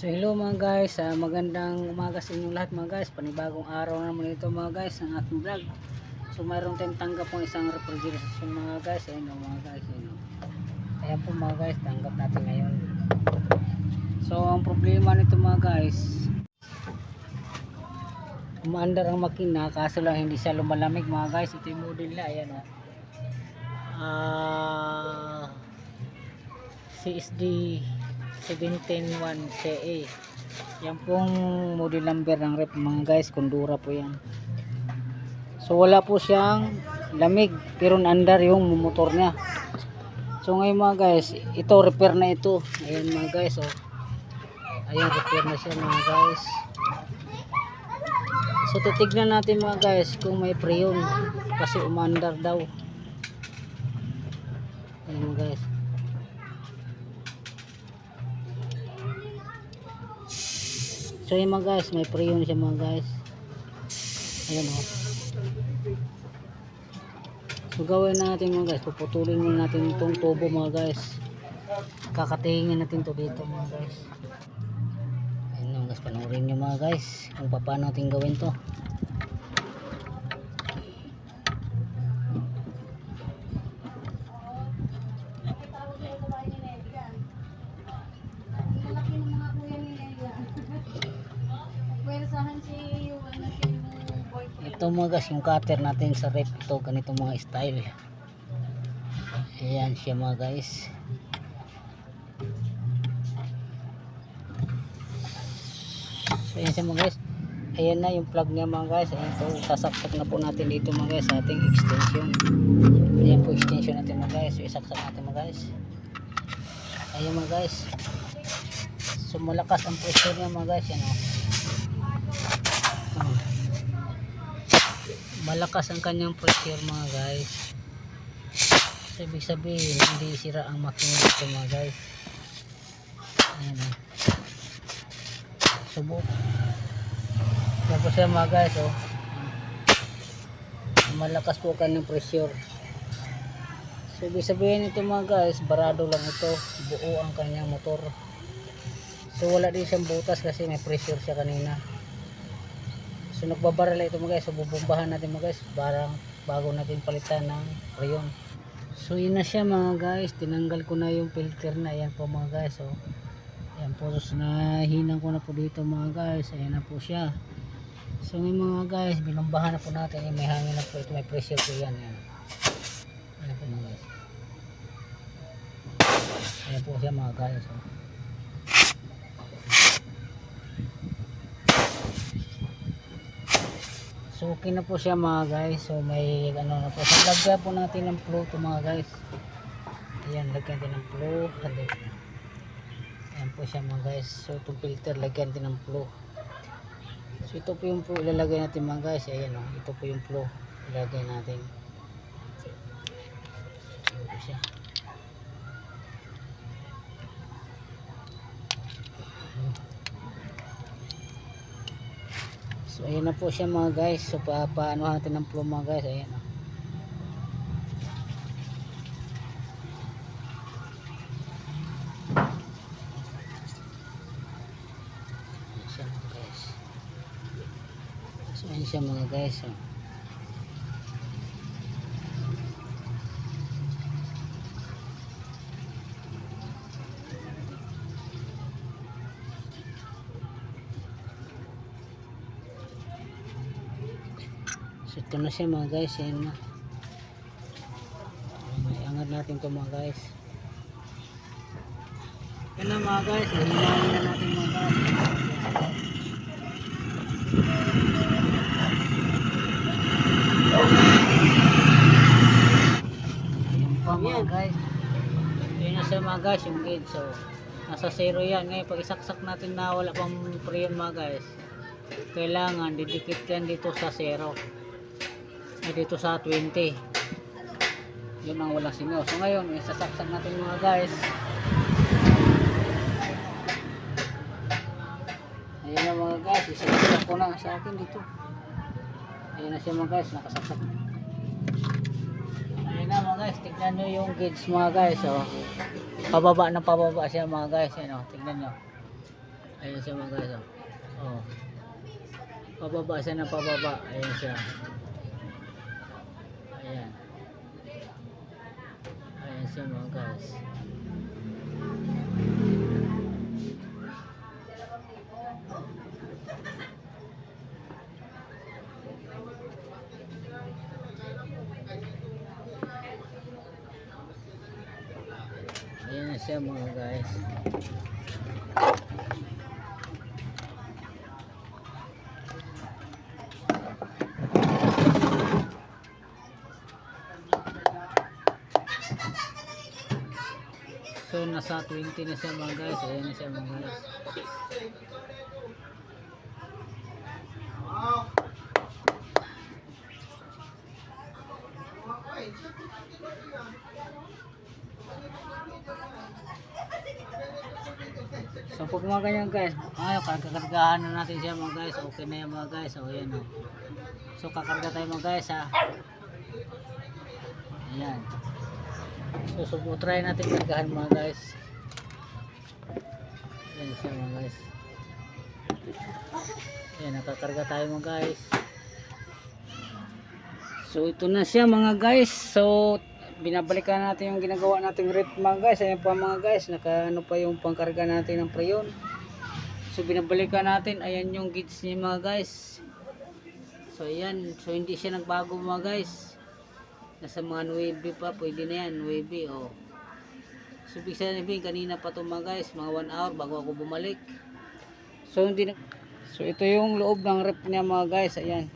So hello mga guys, ah, magandang umaga sa inyong lahat mga guys. Panibagong araw na naman ito mga guys ang ating vlog. So mayroon tayong tanggap po isang refrigeration mga guys. Ayan o mga guys. Ayan, o. Ayan po mga guys, tanggap natin ngayon. So ang problema nito mga guys, umaandar ang makina kaso lang hindi siya lumalamig mga guys. Ito yung model na. Ayan o. Ah... CSD 171 CA yan pong model number ng rep mga guys kondura po yan. So wala po siyang lamig pero naandar yung motor niya. So ngayon mga guys ito repair na ito. Ayan mga guys oh. ayan repair na siya mga guys. So titignan natin mga guys kung may preyon kasi umandar daw. Ayan mga guys So yun mga guys, may preyon siya mga guys. Ayan o. So gawin natin mga guys, puputulin muna natin itong tubo mga guys. Kakatingin natin to dito mga guys. Ayun mga guys, panoorin nyo mga guys kung paano natin gawin to. Ito mga guys, yung cutter natin sa rep ito, ganito mga style. Ayan siya mga guys. So ayan siya mga guys. Ayan na yung plug niya mga guys. Ayan ito, sasaksak na po natin dito mga guys sa ating extension. Ayan po extension natin mga guys. So isaksak natin mga guys. Ayan mga guys. So malakas ang pressure niya mga guys. Yan o. Oh malakas ang kanyang pressure mga guys. So, ibig sabihin hindi sira ang makina dito mga guys. Ayan o subok tapos yan mga guys oh. Malakas po kanyang pressure so ibig sabihin ito mga guys barado lang ito. Buo ang kanyang motor. So wala din siyang butas kasi may pressure siya kanina So nagbabarala ito mga guys. So bubombahan natin mga guys. Barang bago natin palitan ng rayon. So yun na siya mga guys. Tinanggal ko na yung filter na. Ayan po mga guys. So ayan po. So nahinang ko na po dito mga guys. Ayan na po siya. So may mga guys. Binumbahan na po natin. Ayan, may hangin na po ito. May pressure po yan. Ayan. Ayan po mga guys. Ayan po siya mga guys. So. So okay na po siya mga guys. So may ano na po. So lagyan po natin ng flow to mga guys. Ayan, lagyan din ng flow. Ayan po siya mga guys. So itong filter lagyan din ng flow. So ito po yung flow ilalagay natin mga guys. Ayan o. Ito po yung flow. Ilagay natin. So ayan na po siya mga guys. So pa paano natin ng flow mga guys. Ayan. oh. Ayan siya mga guys. So ayan siya mga guys. oh. So ito na siya mga guys. Ayan na. May angat natin to mga guys. Yan na mga guys. Hinahin na natin mga guys. Ayan pa mga guys. Yun na siya mga guys. Yung gauge. So nasa zero yan. Ngayon pag isaksak natin na wala pang preyon mga guys. Kailangan didikit yan dito sa zero ay dito sa 20 yun ang walang singaw so ngayon isasaksak natin mga guys ayun na mga guys isasaksak ko na sa akin dito ayun na siya mga guys nakasaksak ayun na mga guys tignan nyo yung gauge mga guys oh. pababa na pababa siya mga guys ayun, oh. tignan nyo Ayan siya mga guys. Oh. oh. Pababa siya ng pababa. Ayan siya. Ayan. Ayan siya mga guys. Ayan na siya mga guys. So nasa 20 na siya mga guys. Ayan na siya mga guys. So pag mga ganyan guys, ay kakargahan na natin siya mga guys. Okay na yan mga guys. O ayan o. So kakarga tayo mga guys ha. Ayan. So subo try natin kargahan mga guys. Ayan siya mga guys. Ayan nakakarga tayo mga guys. So ito na siya mga guys. So binabalikan natin yung ginagawa nating rep mga guys. Ayan pa mga guys. Naka ano pa yung pangkarga natin ng preyon. So binabalikan natin. Ayan yung gauge niya mga guys. So ayan. So hindi siya nagbago mga guys. Nasa mga 9 pa. Pwede na yan. 9 oh. So ibig sabihin kanina pa to mga guys. Mga 1 hour bago ako bumalik. So hindi na. So ito yung loob ng rep niya mga guys. Ayan.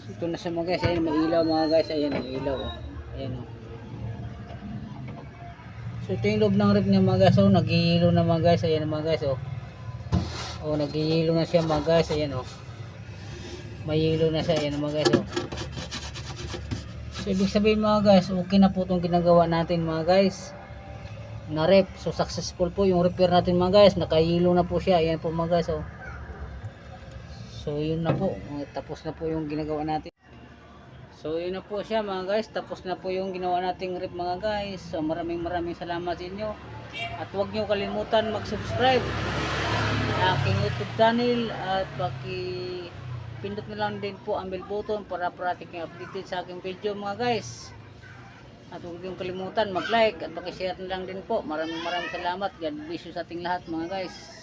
So, ito na siya mga guys. Ayan, may ilaw mga guys. Ayan, may ilaw. Oh. Ayan oh. So ito yung loob ng rep niya mga guys. Oh, nagihilo na mga guys. Ayan mga guys. Oh. Oh, nagihilo na siya mga guys. Ayan oh. May hilo na siya. Ayan mga guys. Oh. Ibig sabihin mga guys, okay na po itong ginagawa natin mga guys. Na rep. So successful po yung repair natin mga guys. Nakahilo na po siya. Ayan po mga guys. Oh. So yun na po, tapos na po yung ginagawa natin. So yun na po siya mga guys, tapos na po yung ginawa nating rip mga guys. So maraming maraming salamat sa inyo. At huwag niyo kalimutan mag-subscribe aking YouTube channel at paki pindot na lang din po ang bell button para parating kayo updated sa aking video mga guys. At huwag niyong kalimutan mag-like at paki-share na lang din po. Maraming maraming salamat. God bless sa ating lahat mga guys.